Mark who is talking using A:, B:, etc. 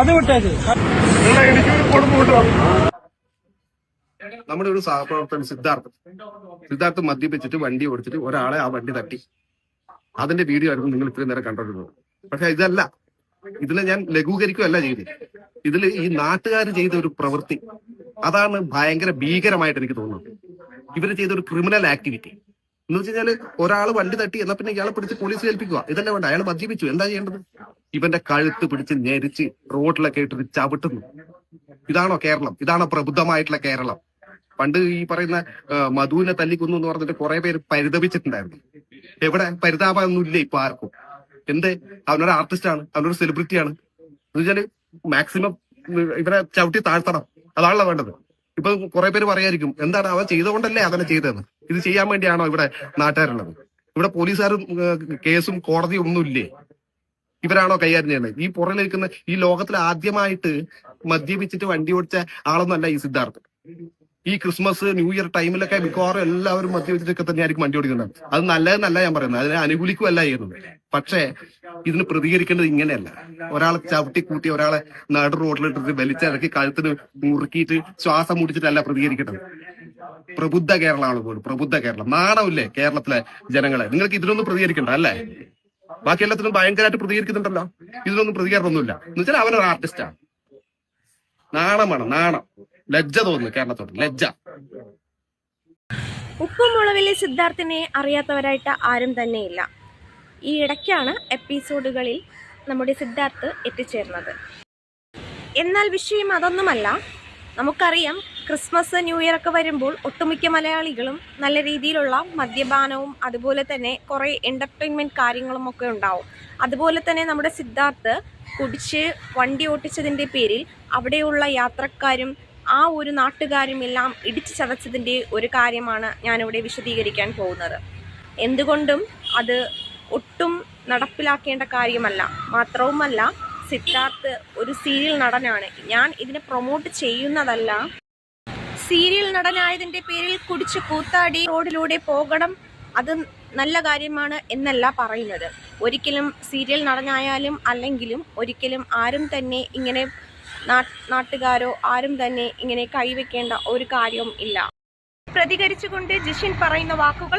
A: അത് വിട്ടേക്ക്.
B: നമ്മുടെ ഒരു സഹപ്രവർത്തകൻ സിദ്ധാർത്ഥ്. സിദ്ധാർത്ഥ് മദ്യപിച്ചിട്ട് വണ്ടി ഓടിച്ചിട്ട് ഒരാളെ ആ വണ്ടി തട്ടി. അതിന്റെ വീഡിയോ ആയിരുന്നു നിങ്ങൾ ഇത്രയും നേരം കണ്ടിരുന്നത് പക്ഷെ ഇതല്ല. ഇതിനെ ഞാൻ ലഘൂകരിക്കുകയല്ല ചെയ്തത്. ഇതിൽ ഈ നാട്ടുകാർ ചെയ്ത ഒരു പ്രവൃത്തി അതാണ് ഭയങ്കര ഭീകരമായിട്ട് എനിക്ക് തോന്നുന്നത്. ഇവർ ചെയ്ത ഒരു ക്രിമിനൽ ആക്ടിവിറ്റി എന്ന് വെച്ച് കഴിഞ്ഞാൽ ഒരാൾ വണ്ടി തട്ടി എന്നാ പിന്നെ ഇയാളെ പിടിച്ച് പോലീസ് ഏൽപ്പിക്കുക. ഇതല്ല വേണ്ട? അയാൾ മദ്യപിച്ചു. എന്താ ചെയ്യേണ്ടത്? ഇവന്റെ കഴുത്ത് പിടിച്ച് ഞെരിച്ച് റോഡിലൊക്കെ ഇട്ടിട്ട് ചവിട്ടുന്നു. ഇതാണോ കേരളം? ഇതാണോ പ്രബുദ്ധമായിട്ടുള്ള കേരളം? പണ്ട് ഈ പറയുന്ന മധുവിനെ തല്ലിക്കൊന്നു എന്ന് പറഞ്ഞിട്ട് കുറെ പേര് പരിതപിച്ചിട്ടുണ്ടായിരുന്നു. എവിടെ? പരിതാപമൊന്നുമില്ല ഇപ്പൊ ആർക്കും? എന്തേ? അവനൊരു ആർട്ടിസ്റ്റ് ആണ്. അവനൊരു സെലിബ്രിറ്റിയാണ് എന്ന് വെച്ചാൽ മാക്സിമം ഇവരെ ചവിട്ടി താഴ്ത്തണം. അതാണല്ലോ വേണ്ടത്. ഇപ്പൊ കുറെ പേര് പറയായിരിക്കും എന്താണ് അവൻ ചെയ്തുകൊണ്ടല്ലേ അതന്നെ ചെയ്തതെന്ന്? ഇത് ചെയ്യാൻ വേണ്ടിയാണോ ഇവിടെ നാട്ടുകാരുള്ളത്? ഇവിടെ പോലീസുകാരും കേസും കോടതിയും ഒന്നും ഇല്ലേ? ഇവരാണോ കൈകാര്യം ചെയ്യുന്നത്? ഈ പുറകിലിരിക്കുന്ന ഈ ലോകത്തിൽ ആദ്യമായിട്ട് മദ്യപിച്ചിട്ട് വണ്ടി ഓടിച്ച ആളൊന്നും അല്ല ഈ സിദ്ധാർത്ഥ്. ഈ ക്രിസ്മസ് ന്യൂ ഇയർ ടൈമിലൊക്കെ മിക്കവാറും എല്ലാവരും മദ്യപിച്ചിട്ടൊക്കെ തന്നെയായിരിക്കും വണ്ടി ഓടിക്കുന്നത്. അത് നല്ലതെന്നല്ല ഞാൻ പറയുന്നത്. അതിനെ അനുകൂലിക്കുമല്ല ചെയ്യുന്നത്. പക്ഷേ ഇതിന് പ്രതികരിക്കേണ്ടത് ഇങ്ങനെയല്ല. ഒരാളെ ചവിട്ടി കൂട്ടി ഒരാളെ നാട് റോഡിലിട്ടിട്ട് വലിച്ചിറക്കി കഴുത്തിന് മുറുക്കിയിട്ട് ശ്വാസം മുടിച്ചിട്ടല്ല പ്രതികരിക്കേണ്ടത്. പ്രബുദ്ധ കേരളമാണ് പോലും. പ്രബുദ്ധ കേരളം. നാണമില്ലേ കേരളത്തിലെ ജനങ്ങളെ? നിങ്ങൾക്ക് ഇതിനൊന്നും പ്രതികരിക്കണ്ട അല്ലേ? ബാക്കി എല്ലാത്തിനും ഭയങ്കരമായിട്ട് പ്രതികരിക്കുന്നുണ്ടല്ലോ. ഇതിനൊന്നും പ്രതികരണമൊന്നുമില്ല എന്ന് വെച്ചാൽ അവനൊരു ആർട്ടിസ്റ്റാണ് നാണമാണ് നാണം. ലജ്ജ തോന്നുന്നു കേരളത്തോട്. ലജ്ജ.
C: ഉപ്പുമുളവിലെ സിദ്ധാർത്ഥിനെ അറിയാത്തവരായിട്ട് ആരും തന്നെയില്ല. ഈ ഇടയ്ക്കാണ് എപ്പിസോഡുകളിൽ നമ്മുടെ സിദ്ധാർത്ഥ് എത്തിച്ചേർന്നത്. എന്നാൽ വിഷയം അതൊന്നുമല്ല. നമുക്കറിയാം ക്രിസ്മസ് ന്യൂ ഇയർ ഒക്കെ വരുമ്പോൾ ഒട്ടുമിക്ക മലയാളികളും നല്ല രീതിയിലുള്ള മദ്യപാനവും അതുപോലെ തന്നെ കുറേ എന്റർടൈൻമെന്റ് കാര്യങ്ങളും ഒക്കെ ഉണ്ടാവും. അതുപോലെ തന്നെ നമ്മുടെ സിദ്ധാർത്ഥ് കുടിച്ച് വണ്ടി ഓട്ടിച്ചതിന്റെ പേരിൽ അവിടെയുള്ള യാത്രക്കാരും ആ ഒരു നാട്ടുകാരും എല്ലാം ഇടിച്ചു ചതച്ചതിന്റെ ഒരു കാര്യമാണ് ഞാനിവിടെ വിശദീകരിക്കാൻ പോകുന്നത്. എന്തുകൊണ്ടും അത് ഒട്ടും നടപ്പിലാക്കേണ്ട കാര്യമല്ല. മാത്രവുമല്ല സിദ്ധാർത്ഥ് ഒരു സീരിയൽ നടനാണ്. ഞാൻ ഇതിനെ പ്രൊമോട്ട് ചെയ്യുന്നതല്ല. സീരിയൽ നടനായതിന്റെ പേരിൽ കുടിച്ച് കൂത്താടി റോഡിലൂടെ പോകണം. അത് നല്ല കാര്യമാണ് എന്നല്ല പറയുന്നത്. ഒരിക്കലും സീരിയൽ നടനായാലും അല്ലെങ്കിലും ഒരിക്കലും ആരും തന്നെ ഇങ്ങനെ നാട്ടുകാരോ ആരും തന്നെ ഇങ്ങനെ കൈവയ്ക്കേണ്ട ഒരു കാര്യവും ഇല്ല. പ്രതികരിച്ചുകൊണ്ട് ജിഷിൻ പറയുന്ന വാക്കുകൾ